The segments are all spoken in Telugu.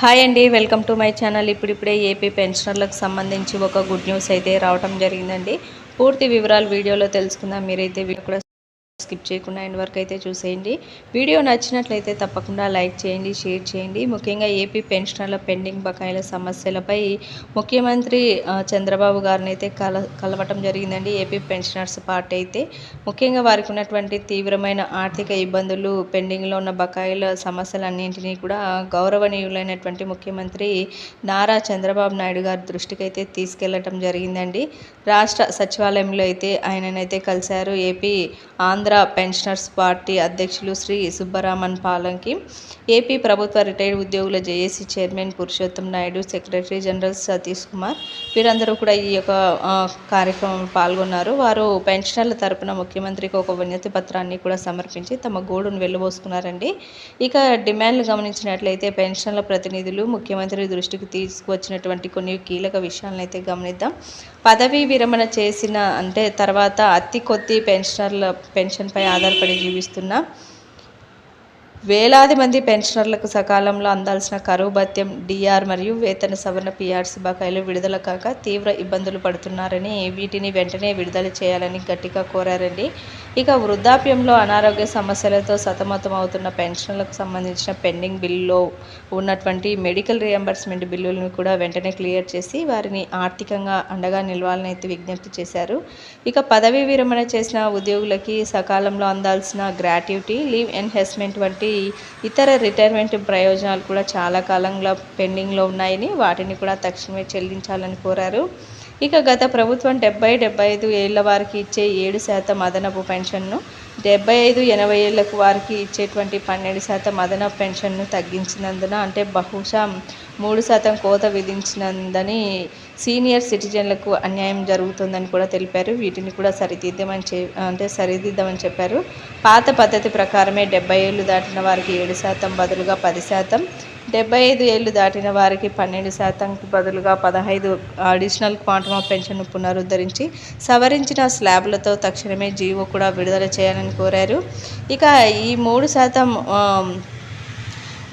హాయ్ అండి వెల్కమ్ టు మై ఛానల్. ఇప్పుడిప్పుడే ఏపీ పెన్షనర్లకు సంబంధించి ఒక గుడ్ న్యూస్ అయితే రావటం జరిగిందండి. పూర్తి వివరాలు వీడియోలో తెలుసుకుందాం. మీరైతే వీడియో కూడా స్కిప్ చేయకుండా ఎండ్ వరకు అయితే చూసేయండి. వీడియో నచ్చినట్లయితే తప్పకుండా లైక్ చేయండి షేర్ చేయండి. ముఖ్యంగా ఏపీ పెన్షనర్ల పెండింగ్ బకాయిల సమస్యలపై ముఖ్యమంత్రి చంద్రబాబు గారిని అయితే కల కలవటం జరిగిందండి. ఏపీ పెన్షనర్స్ పార్టీ అయితే ముఖ్యంగా వారికి ఉన్నటువంటి తీవ్రమైన ఆర్థిక ఇబ్బందులు పెండింగ్లో ఉన్న బకాయిల సమస్యలన్నింటినీ కూడా గౌరవనీయులైనటువంటి ముఖ్యమంత్రి నారా చంద్రబాబు నాయుడు గారి దృష్టికి అయితే తీసుకెళ్ళటం జరిగిందండి. రాష్ట్ర సచివాలయంలో అయితే ఆయననైతే కలిశారు. ఏపీ ఆంధ్ర పెన్షనర్స్ పార్టీ అధ్యక్షులు శ్రీ సుబ్బరామన్ పాలంకి ఏపీ ప్రభుత్వ రిటైర్డ్ ఉద్యోగుల JAC chairman Purushottam Naidu secretary general Satish Kumar వీరందరూ కూడా ఈ యొక్క కార్యక్రమంలో పాల్గొన్నారు. వారు పెన్షనర్ల తరపున ముఖ్యమంత్రికి ఒక వినతి పత్రాన్ని కూడా సమర్పించి తమ గోడును వెళ్ళబోసుకున్నారండి ఇక డిమాండ్లు గమనించినట్లయితే పెన్షన్ల ప్రతినిధులు ముఖ్యమంత్రి దృష్టికి తీసుకువచ్చినటువంటి కొన్ని కీలక విషయాలను అయితే గమనిద్దాం. పదవీ విరమణ చేసిన అంటే తర్వాత అతి కొద్ది పెన్షనర్ల పెన్షన్పై ఆధారపడి జీవిస్తున్న వేలాది మంది పెన్షనర్లకు సకాలంలో అందాల్సిన కరువు భత్యం డిఆర్ మరియు వేతన సవరణ పిఆర్సీ బకాయిలు విడుదల కాక తీవ్ర ఇబ్బందులు పడుతున్నారని వీటిని వెంటనే విడుదల చేయాలని గట్టిగా కోరారండి. ఇక వృద్ధాప్యంలో అనారోగ్య సమస్యలతో సతమతం అవుతున్న పెన్షన్లకు సంబంధించిన పెండింగ్ బిల్లులో ఉన్నటువంటి మెడికల్ రియంబర్స్మెంట్ బిల్లులను కూడా వెంటనే క్లియర్ చేసి వారిని ఆర్థికంగా అండగా నిలవాలని అయితే విజ్ఞప్తి చేశారు. ఇక పదవీ విరమణ చేసిన ఉద్యోగులకి సకాలంలో అందాల్సిన గ్రాట్యుటీ లీవ్ ఎన్హెస్మెంట్ వంటి ఇతర రిటైర్మెంట్ ప్రయోజనాలు కూడా చాలా కాలంగా పెండింగ్లో ఉన్నాయని వాటిని కూడా తక్షణమే చెల్లించాలని కోరారు. ఇక గత ప్రభుత్వం డెబ్బై డెబ్బై ఐదు ఏళ్ళ వారికి ఇచ్చే ఏడు శాతం అదనపు పెన్షన్ను డెబ్బై ఐదు ఎనభై ఏళ్ళకు వారికి ఇచ్చేటువంటి పన్నెండు శాతం అదనపు పెన్షన్ను తగ్గించినందున అంటే బహుశా మూడు శాతం కోత విధించినందని సీనియర్ సిటిజన్లకు అన్యాయం జరుగుతుందని కూడా తెలిపారు. వీటిని కూడా సరిదిద్దామని చె అంటే సరిదిద్దామని చెప్పారు. పాత పద్ధతి ప్రకారమే డెబ్బై ఏళ్ళు దాటిన వారికి ఏడు శాతం బదులుగా పది శాతం డెబ్బై ఐదు ఏళ్ళు దాటిన వారికి పన్నెండు శాతంకి బదులుగా పదహైదు అడిషనల్ క్వాంటమ్ ఆఫ్ పెన్షన్ను పునరుద్ధరించి సవరించిన స్లాబ్లతో తక్షణమే జీవో కూడా విడుదల చేయాలని కోరారు. ఇక ఈ మూడు శాతం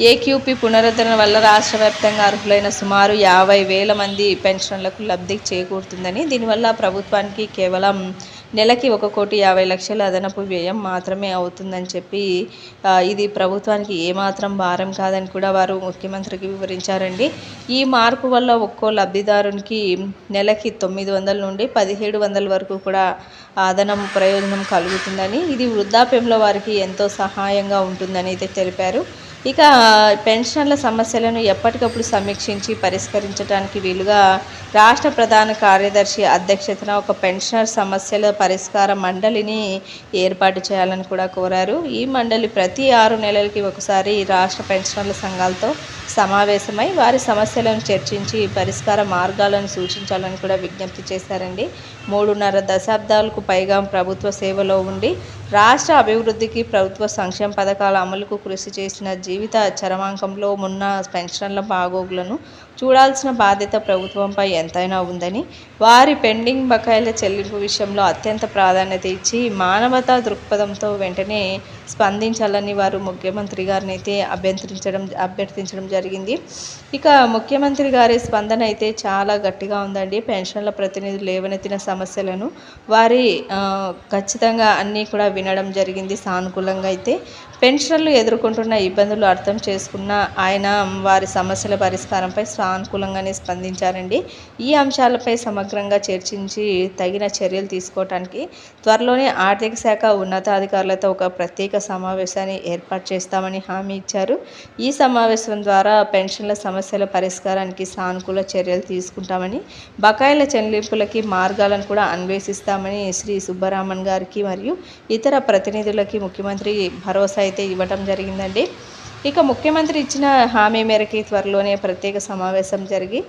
ఏక్యూపీ పునరుద్ధరణ వల్ల రాష్ట్ర వ్యాప్తంగా అర్హులైన సుమారు యాభై వేల మంది పెన్షన్లకు లబ్ధి చేకూరుతుందని దీనివల్ల ప్రభుత్వానికి కేవలం నెలకి ఒక కోటి యాభై లక్షల అదనపు వ్యయం మాత్రమే అవుతుందని చెప్పి ఇది ప్రభుత్వానికి ఏమాత్రం భారం కాదని కూడా వారు ముఖ్యమంత్రికి వివరించారండి. ఈ మార్పు వల్ల ఒక్కో లబ్ధిదారునికి నెలకి తొమ్మిది వందల నుండి పదిహేడు వందల వరకు కూడా అదనం ప్రయోజనం కలుగుతుందని ఇది వృద్ధాప్యంలో వారికి ఎంతో సహాయంగా ఉంటుందని అయితే తెలిపారు. ఇక పెన్షన్ల సమస్యలను ఎప్పటికప్పుడు సమీక్షించి పరిష్కరించడానికి వీలుగా రాష్ట్ర ప్రధాన కార్యదర్శి అధ్యక్షతన ఒక పెన్షనర్ సమస్యల పరిష్కార మండలిని ఏర్పాటు చేయాలని కూడా కోరారు. ఈ మండలి ప్రతి ఆరు నెలలకి ఒకసారి రాష్ట్ర పెన్షనర్ల సంఘాలతో సమావేశమై వారి సమస్యలను చర్చించి పరిష్కార మార్గాలను సూచించాలని కూడా విజ్ఞప్తి చేశారండి. మూడున్నర దశాబ్దాలకు పైగా ప్రభుత్వ సేవలో ఉండి రాష్ట్ర అభివృద్ధికి ప్రభుత్వ సంక్షేమ పథకాల అమలుకు కృషి చేసిన జీవిత చరమాంకంలో ఉన్న పెన్షన్ల బాగోగులను చూడాల్సిన బాధ్యత ప్రభుత్వంపై ఎంతైనా ఉందని వారి పెండింగ్ బకాయిల చెల్లింపు విషయంలో అత్యంత ప్రాధాన్యత ఇచ్చి మానవతా దృక్పథంతో వెంటనే స్పందించాలని వారు ముఖ్యమంత్రి గారిని అయితే అభ్యర్థించడం అభ్యర్థించడం జరిగింది. ఇక ముఖ్యమంత్రి గారి స్పందన అయితే చాలా గట్టిగా ఉందండి. పెన్షన్ల ప్రతినిధులు లేవనెత్తిన సమస్యలను వారి ఖచ్చితంగా అన్నీ కూడా వినడం జరిగింది సానుకూలంగా అయితే. పెన్షన్లు ఎదుర్కొంటున్న ఇబ్బందులు అర్థం చేసుకున్న ఆయన వారి సమస్యల పరిష్కారంపై సానుకూలంగానే స్పందించారండి. ఈ అంశాలపై సమగ్రంగా చర్చించి తగిన చర్యలు తీసుకోవటానికి త్వరలోనే ఆర్థిక శాఖ ఉన్నతాధికారులతో ఒక ప్రత్యేక సమావేశాన్ని ఏర్పాటు చేస్తామని హామీ ఇచ్చారు. ఈ సమావేశం ద్వారా పెన్షన్ల సమస్యల పరిష్కారానికి సానుకూల చర్యలు తీసుకుంటామని బకాయిల చెల్లింపులకి మార్గాలను కూడా అన్వేషిస్తామని శ్రీ సుబ్బరామన్ గారికి మరియు ఇతర ప్రతినిధులకి ముఖ్యమంత్రి భరోసా అయితే ఇవ్వటం జరిగిందండి. ఇక ముఖ్యమంత్రి ఇచ్చిన హామీ మేరకి త్వరలోనే ప్రత్యేక సమావేశం జరిగి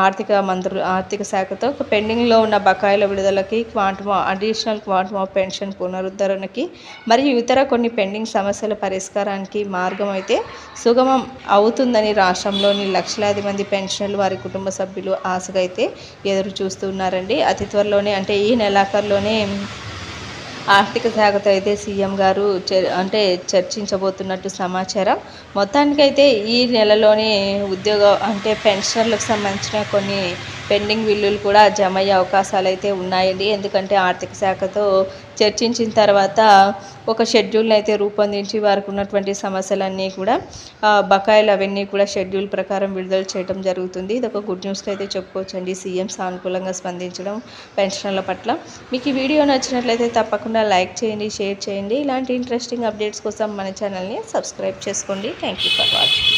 ఆర్థిక మంత్రులు ఆర్థిక శాఖతో పెండింగ్లో ఉన్న బకాయిల విడుదలకి quantum additional quantum of pension పునరుద్ధరణకి మరియు ఇతర కొన్ని పెండింగ్ సమస్యల పరిష్కారానికి మార్గం అయితే సుగమం అవుతుందని రాష్ట్రంలోని లక్షలాది మంది పెన్షన్లు వారి కుటుంబ సభ్యులు ఆశగా అయితే ఎదురు చూస్తున్నారండి అతి త్వరలోనే అంటే ఈ నెలాఖరులోనే ఆర్థిక శాఖతో అయితే సీఎం గారు చర్- అంటే చర్చించబోతున్నట్టు సమాచారం. మొత్తానికైతే ఈ నెలలోనే ఉద్యోగ అంటే పెన్షన్లకు సంబంధించిన కొన్ని పెండింగ్ బిల్లులు కూడా జమ అయ్యే అవకాశాలు అయితే ఉన్నాయండి. ఎందుకంటే ఆర్థిక శాఖతో చర్చించిన తర్వాత ఒక షెడ్యూల్ని అయితే రూపొందించి వారికి ఉన్నటువంటి సమస్యలన్నీ కూడా బకాయిలు అవన్నీ కూడా షెడ్యూల్ ప్రకారం విడుదల చేయడం జరుగుతుంది. ఇది ఒక గుడ్ న్యూస్గా అయితే చెప్పుకోవచ్చండి. సీఎం సానుకూలంగా స్పందించడం పెన్షనర్ల పట్ల. మీకు ఈ వీడియో నచ్చినట్లయితే తప్పకుండా లైక్ చేయండి షేర్ చేయండి. ఇలాంటి ఇంట్రెస్టింగ్ అప్డేట్స్ కోసం మన ఛానల్ని సబ్స్క్రైబ్ చేసుకోండి. Thank you for watching.